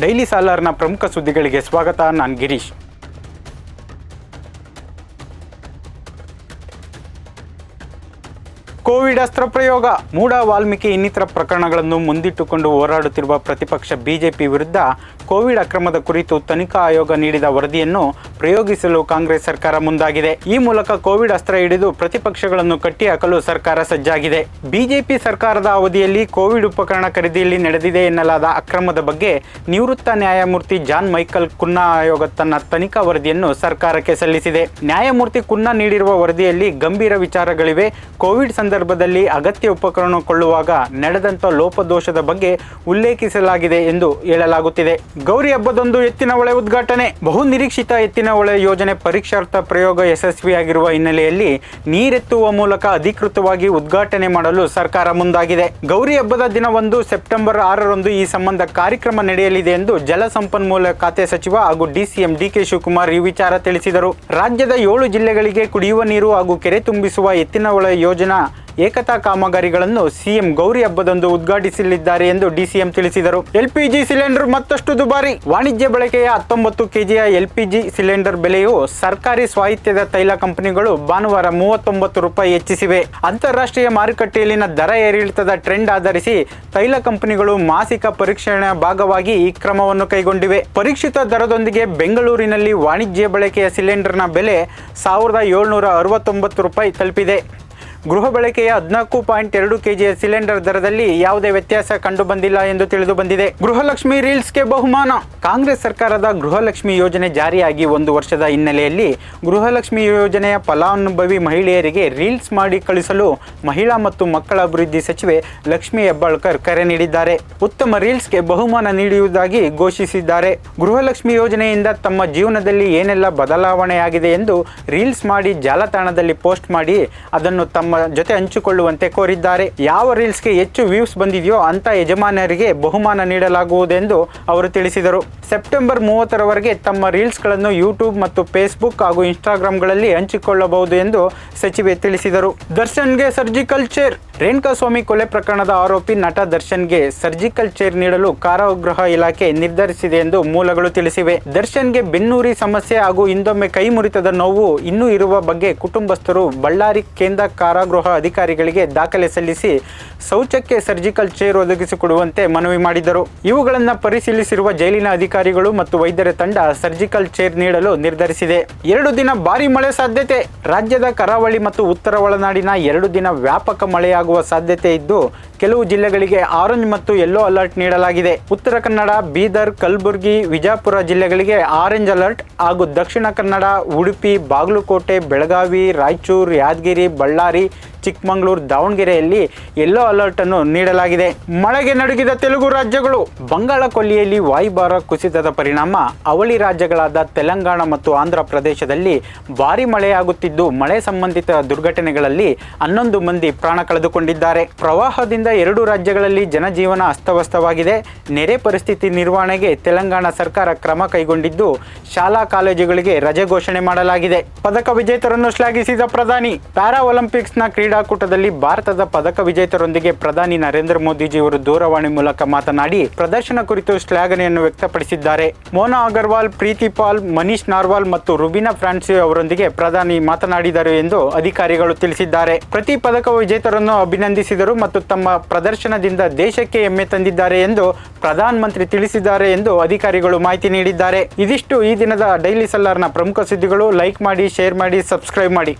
Daily ಸಾಲಾರ್ನ ಪ್ರಮುಖ ಸುದ್ದಿಗಳಿಗೆ ಸ್ವಾಗತ. ನಾನು ಗಿರೀಶ್. ಕೋವಿಡ್ ಅಸ್ತ್ರ ಪ್ರಯೋಗ ಮೂಡ ವಾಲ್ಮೀಕಿ ಇನ್ನಿತರ ಪ್ರಕರಣಗಳನ್ನು ಮುಂದಿಟ್ಟುಕೊಂಡು ಹೋರಾಡುತ್ತಿರುವ ಪ್ರತಿಪಕ್ಷ ಬಿಜೆಪಿ ವಿರುದ್ಧ ಕೋವಿಡ್ ಅಕ್ರಮದ ಕುರಿತು ತನಿಖಾ ಆಯೋಗ ನೀಡಿದ ವರದಿಯನ್ನು ಪ್ರಯೋಗಿಸಲು ಕಾಂಗ್ರೆಸ್ ಸರ್ಕಾರ ಮುಂದಾಗಿದೆ. ಈ ಮೂಲಕ ಕೋವಿಡ್ ಅಸ್ತ್ರ ಹಿಡಿದು ಪ್ರತಿಪಕ್ಷಗಳನ್ನು ಕಟ್ಟಿಹಾಕಲು ಸರ್ಕಾರ ಸಜ್ಜಾಗಿದೆ. ಬಿಜೆಪಿ ಸರ್ಕಾರದ ಅವಧಿಯಲ್ಲಿ ಕೋವಿಡ್ ಉಪಕರಣ ಖರೀದಿಯಲ್ಲಿ ನಡೆದಿದೆ ಎನ್ನಲಾದ ಅಕ್ರಮದ ಬಗ್ಗೆ ನಿವೃತ್ತ ನ್ಯಾಯಮೂರ್ತಿ ಜಾನ್ ಮೈಕಲ್ ಕುನ್ನಾ ಆಯೋಗ ತನ್ನ ತನಿಖಾ ವರದಿಯನ್ನು ಸರ್ಕಾರಕ್ಕೆ ಸಲ್ಲಿಸಿದೆ. ನ್ಯಾಯಮೂರ್ತಿ ಕುನ್ನಾ ನೀಡಿರುವ ವರದಿಯಲ್ಲಿ ಗಂಭೀರ ವಿಚಾರಗಳಿವೆ. ಕೋವಿಡ್ ಸಂದರ್ಭದಲ್ಲಿ ಅಗತ್ಯ ಉಪಕರಣ ಕೊಳ್ಳುವಾಗ ನಡೆದಂತ ಲೋಪದೋಷದ ಬಗ್ಗೆ ಉಲ್ಲೇಖಿಸಲಾಗಿದೆ ಎಂದು ಹೇಳಲಾಗುತ್ತಿದೆ. ಗೌರಿ ಹಬ್ಬದೊಂದು ಎತ್ತಿನ ಹೊಳೆ ಉದ್ಘಾಟನೆ. ಬಹು ನಿರೀಕ್ಷಿತ ಎತ್ತಿನ ಹೊಳೆ ಯೋಜನೆ ಪರೀಕ್ಷಾರ್ಥ ಪ್ರಯೋಗ ಯಶಸ್ವಿಯಾಗಿರುವ ಹಿನ್ನೆಲೆಯಲ್ಲಿ ನೀರೆತ್ತುವ ಮೂಲಕ ಅಧಿಕೃತವಾಗಿ ಉದ್ಘಾಟನೆ ಮಾಡಲು ಸರ್ಕಾರ ಮುಂದಾಗಿದೆ. ಗೌರಿ ಹಬ್ಬದ ದಿನವಂದು ಸೆಪ್ಟೆಂಬರ್ ಆರರಂದು ಈ ಸಂಬಂಧ ಕಾರ್ಯಕ್ರಮ ನಡೆಯಲಿದೆ ಎಂದು ಜಲಸಂಪನ್ಮೂಲ ಖಾತೆ ಸಚಿವ ಹಾಗೂ ಡಿಸಿಎಂ ಡಿಕೆ ಶಿವಕುಮಾರ್ ಈ ವಿಚಾರ ತಿಳಿಸಿದರು. ರಾಜ್ಯದ ಏಳು ಜಿಲ್ಲೆಗಳಿಗೆ ಕುಡಿಯುವ ನೀರು ಹಾಗೂ ಕೆರೆ ತುಂಬಿಸುವ ಎತ್ತಿನ ಹೊಳೆ ಯೋಜನಾ ಏಕತಾ ಕಾಮಗಾರಿಗಳನ್ನು ಸಿಎಂ ಗೌರಿ ಹಬ್ಬದಂದು ಉದ್ಘಾಟಿಸಲಿದ್ದಾರೆ ಎಂದು ಡಿಸಿಎಂ ತಿಳಿಸಿದರು. ಎಲ್ಪಿಜಿ ಸಿಲಿಂಡರ್ ಮತ್ತಷ್ಟು ದುಬಾರಿ. ವಾಣಿಜ್ಯ ಬಳಕೆಯ ಹತ್ತೊಂಬತ್ತು ಕೆಜಿಯ ಎಲ್ಪಿಜಿ ಸಿಲಿಂಡರ್ ಬೆಲೆಯು ಸರ್ಕಾರಿ ಸ್ವಾಯತ್ತದ ತೈಲ ಕಂಪನಿಗಳು ಭಾನುವಾರ ಮೂವತ್ತೊಂಬತ್ತು ರೂಪಾಯಿ ಹೆಚ್ಚಿಸಿವೆ. ಅಂತಾರಾಷ್ಟ್ರೀಯ ಮಾರುಕಟ್ಟೆಯಲ್ಲಿನ ದರ ಏರಿಳಿತದ ಟ್ರೆಂಡ್ ಆಧರಿಸಿ ತೈಲ ಕಂಪನಿಗಳು ಮಾಸಿಕ ಪರೀಕ್ಷಣೆಯ ಭಾಗವಾಗಿ ಈ ಕ್ರಮವನ್ನು ಕೈಗೊಂಡಿವೆ. ಪರೀಕ್ಷಿತ ದರದೊಂದಿಗೆ ಬೆಂಗಳೂರಿನಲ್ಲಿ ವಾಣಿಜ್ಯ ಬಳಕೆಯ ಸಿಲಿಂಡರ್ನ ಬೆಲೆ ಸಾವಿರದ ಏಳ್ನೂರ ಅರವತ್ತೊಂಬತ್ತು ರೂಪಾಯಿ ತಲುಪಿದೆ. ಗೃಹ ಬಳಕೆಯ ಹದಿನಾಲ್ಕು ಪಾಯಿಂಟ್ ಎರಡು ಕೆಜಿಯ ಸಿಲಿಂಡರ್ ದರದಲ್ಲಿ ಯಾವುದೇ ವ್ಯತ್ಯಾಸ ಕಂಡು ಬಂದಿಲ್ಲ ಎಂದು ತಿಳಿದು ಬಂದಿದೆ. ಗೃಹಲಕ್ಷ್ಮಿ ರೀಲ್ಸ್ಗೆ ಬಹುಮಾನ. ಕಾಂಗ್ರೆಸ್ ಸರ್ಕಾರದ ಗೃಹಲಕ್ಷ್ಮಿ ಯೋಜನೆ ಜಾರಿಯಾಗಿ ಒಂದು ವರ್ಷದ ಹಿನ್ನೆಲೆಯಲ್ಲಿ ಗೃಹಲಕ್ಷ್ಮಿ ಯೋಜನೆಯ ಫಲಾನುಭವಿ ಮಹಿಳೆಯರಿಗೆ ರೀಲ್ಸ್ ಮಾಡಿ ಕಳಿಸಲು ಮಹಿಳಾ ಮತ್ತು ಮಕ್ಕಳ ಅಭಿವೃದ್ಧಿ ಸಚಿವೆ ಲಕ್ಷ್ಮಿ ಹೆಬ್ಬಾಳ್ಕರ್ ಕರೆ ನೀಡಿದ್ದಾರೆ. ಉತ್ತಮ ರೀಲ್ಸ್ಗೆ ಬಹುಮಾನ ನೀಡುವುದಾಗಿ ಘೋಷಿಸಿದ್ದಾರೆ. ಗೃಹಲಕ್ಷ್ಮಿ ಯೋಜನೆಯಿಂದ ತಮ್ಮ ಜೀವನದಲ್ಲಿ ಏನೆಲ್ಲ ಬದಲಾವಣೆಯಾಗಿದೆ ಎಂದು ರೀಲ್ಸ್ ಮಾಡಿ ಜಾಲತಾಣದಲ್ಲಿ ಪೋಸ್ಟ್ ಮಾಡಿ ಅದನ್ನು ತಮ್ಮ ಜೊತೆ ಹಂಚಿಕೊಳ್ಳುವಂತೆ ಕೋರಿದ್ದಾರೆ. ಯಾವ ರೀಲ್ಸ್ಗೆ ಹೆಚ್ಚು ವ್ಯೂಸ್ ಬಂದಿದೆಯೋ ಅಂತ ಯಜಮಾನರಿಗೆ ಬಹುಮಾನ ನೀಡಲಾಗುವುದೆಂದು ಅವರು ತಿಳಿಸಿದರು. ಸೆಪ್ಟೆಂಬರ್ ಮೂವತ್ತರವರೆಗೆ ತಮ್ಮ ರೀಲ್ಸ್ಗಳನ್ನು ಯೂಟ್ಯೂಬ್ ಮತ್ತು ಫೇಸ್ಬುಕ್ ಹಾಗೂ ಇನ್ಸ್ಟಾಗ್ರಾಮ್ಗಳಲ್ಲಿ ಹಂಚಿಕೊಳ್ಳಬಹುದು ಎಂದು ಸಚಿವೆ ತಿಳಿಸಿದರು. ದರ್ಶನ್ಗೆ ಸರ್ಜಿಕಲ್ ಚೇರ್ ರೇಣುಕಾಸ್ವಾಮಿ ಕೊಲೆ ಪ್ರಕರಣದ ಆರೋಪಿ ನಟ ದರ್ಶನ್ಗೆ ಸರ್ಜಿಕಲ್ ಚೇರ್ ನೀಡಲು ಕಾರಾಗೃಹ ಇಲಾಖೆ ನಿರ್ಧರಿಸಿದೆ ಎಂದು ಮೂಲಗಳು ತಿಳಿಸಿವೆ. ದರ್ಶನ್ಗೆ ಬೆನ್ನೂರಿ ಸಮಸ್ಯೆ ಹಾಗೂ ಹಿಂದೊಮ್ಮೆ ಕೈ ಮುರಿತದ ನೋವು ಇನ್ನೂ ಇರುವ ಬಗ್ಗೆ ಕುಟುಂಬಸ್ಥರು ಬಳ್ಳಾರಿ ಕೇಂದ್ರ ಕಾರಾಗೃಹ ಅಧಿಕಾರಿಗಳಿಗೆ ದಾಖಲೆ ಸಲ್ಲಿಸಿ ಶೌಚಕ್ಕೆ ಸರ್ಜಿಕಲ್ ಚೇರ್ ಒದಗಿಸಿಕೊಡುವಂತೆ ಮನವಿ ಮಾಡಿದರು. ಇವುಗಳನ್ನು ಪರಿಶೀಲಿಸಿರುವ ಜೈಲಿನ ಅಧಿಕಾರಿಗಳು ಮತ್ತು ವೈದ್ಯರ ತಂಡ ಸರ್ಜಿಕಲ್ ಚೇರ್ ನೀಡಲು ನಿರ್ಧರಿಸಿದೆ. ಎರಡು ದಿನ ಭಾರಿ ಮಳೆ ಸಾಧ್ಯತೆ. ರಾಜ್ಯದ ಕರಾವಳಿ ಮತ್ತು ಉತ್ತರ ಒಳನಾಡಿನ ಎರಡು ದಿನ ವ್ಯಾಪಕ ಮಳೆಯಾಗುವ ಸಾಧ್ಯತೆ ಇದ್ದು, ಕೆಲವು ಜಿಲ್ಲೆಗಳಿಗೆ ಆರೆಂಜ್ ಮತ್ತು ಯೆಲ್ಲೋ ಅಲರ್ಟ್ ನೀಡಲಾಗಿದೆ. ಉತ್ತರ ಕನ್ನಡ, ಬೀದರ್, ಕಲಬುರಗಿ, ವಿಜಾಪುರ ಜಿಲ್ಲೆಗಳಿಗೆ ಆರೆಂಜ್ ಅಲರ್ಟ್ ಹಾಗೂ ದಕ್ಷಿಣ ಕನ್ನಡ, ಉಡುಪಿ, ಬಾಗಲಕೋಟೆ, ಬೆಳಗಾವಿ, ರಾಯಚೂರು, ಯಾದಗಿರಿ, ಬಳ್ಳಾರಿ ಚಿಕ್ಕಮಗಳೂರು, ದಾವಣಗೆರೆಯಲ್ಲಿ ಯೆಲ್ಲೋ ಅಲರ್ಟ್ ಅನ್ನು ನೀಡಲಾಗಿದೆ. ಮಳೆಗೆ ನಡುಗಿದ ತೆಲುಗು ರಾಜ್ಯಗಳು. ಬಂಗಾಳ ಕೊಲ್ಲಿಯಲ್ಲಿ ವಾಯುಭಾರ ಕುಸಿತದ ಪರಿಣಾಮ. ಅವಳಿ ರಾಜ್ಯಗಳಾದ ತೆಲಂಗಾಣ ಮತ್ತು ಆಂಧ್ರ ಪ್ರದೇಶದಲ್ಲಿ ಭಾರಿ ಮಳೆಯಾಗುತ್ತಿದ್ದು, ಮಳೆ ಸಂಬಂಧಿತ ದುರ್ಘಟನೆಗಳಲ್ಲಿ ಹನ್ನೊಂದು ಮಂದಿ ಪ್ರಾಣ ಕಳೆದುಕೊಂಡಿದ್ದಾರೆ. ಪ್ರವಾಹದಿಂದ ಎರಡು ರಾಜ್ಯಗಳಲ್ಲಿ ಜನಜೀವನ ಅಸ್ತವ್ಯಸ್ತವಾಗಿದೆ. ನೆರೆ ಪರಿಸ್ಥಿತಿ ನಿರ್ವಹಣೆಗೆ ತೆಲಂಗಾಣ ಸರ್ಕಾರ ಕ್ರಮ ಕೈಗೊಂಡಿದ್ದು, ಶಾಲಾ ಕಾಲೇಜುಗಳಿಗೆ ರಜೆ ಘೋಷಣೆ ಮಾಡಲಾಗಿದೆ. ಪದಕ ವಿಜೇತರನ್ನು ಶ್ಲಾಘಿಸಿದ ಪ್ರಧಾನಿ ಪ್ಯಾರಾ ಒಲಿಂಪಿಕ್ಸ್ನ ಕ್ರೀಡಾಕೂಟದಲ್ಲಿ ಭಾರತದ ಪದಕ ವಿಜೇತರೊಂದಿಗೆ ಪ್ರಧಾನಿ ನರೇಂದ್ರ ಮೋದಿಜಿ ಅವರು ದೂರವಾಣಿ ಮೂಲಕ ಮಾತನಾಡಿ, ಪ್ರದರ್ಶನ ಕುರಿತು ಶ್ಲಾಘನೆಯನ್ನು ವ್ಯಕ್ತಪಡಿಸಿದ್ದಾರೆ. ಮೋನಾ ಅಗರ್ವಾಲ್, ಪ್ರೀತಿ ಪಾಲ್, ಮನೀಶ್ ನಾರ್ವಾಲ್ ಮತ್ತು ರುಬಿನಾ ಫ್ರಾನ್ಸಿ ಅವರೊಂದಿಗೆ ಪ್ರಧಾನಿ ಮಾತನಾಡಿದರು ಎಂದು ಅಧಿಕಾರಿಗಳು ತಿಳಿಸಿದ್ದಾರೆ. ಪ್ರತಿ ಪದಕ ವಿಜೇತರನ್ನು ಅಭಿನಂದಿಸಿದರು ಮತ್ತು ತಮ್ಮ ಪ್ರದರ್ಶನದಿಂದ ದೇಶಕ್ಕೆ ಹೆಮ್ಮೆ ತಂದಿದ್ದಾರೆ ಎಂದು ಪ್ರಧಾನ ಮಂತ್ರಿ ತಿಳಿಸಿದ್ದಾರೆ ಎಂದು ಅಧಿಕಾರಿಗಳು ಮಾಹಿತಿ ನೀಡಿದ್ದಾರೆ. ಇದಿಷ್ಟು ಈ ದಿನದ ಡೈಲಿ ಸಲ್ಲಾರ್ನ ಪ್ರಮುಖ ಸುದ್ದಿಗಳು. ಲೈಕ್ ಮಾಡಿ, ಶೇರ್ ಮಾಡಿ, ಸಬ್ಸ್ಕ್ರೈಬ್ ಮಾಡಿ.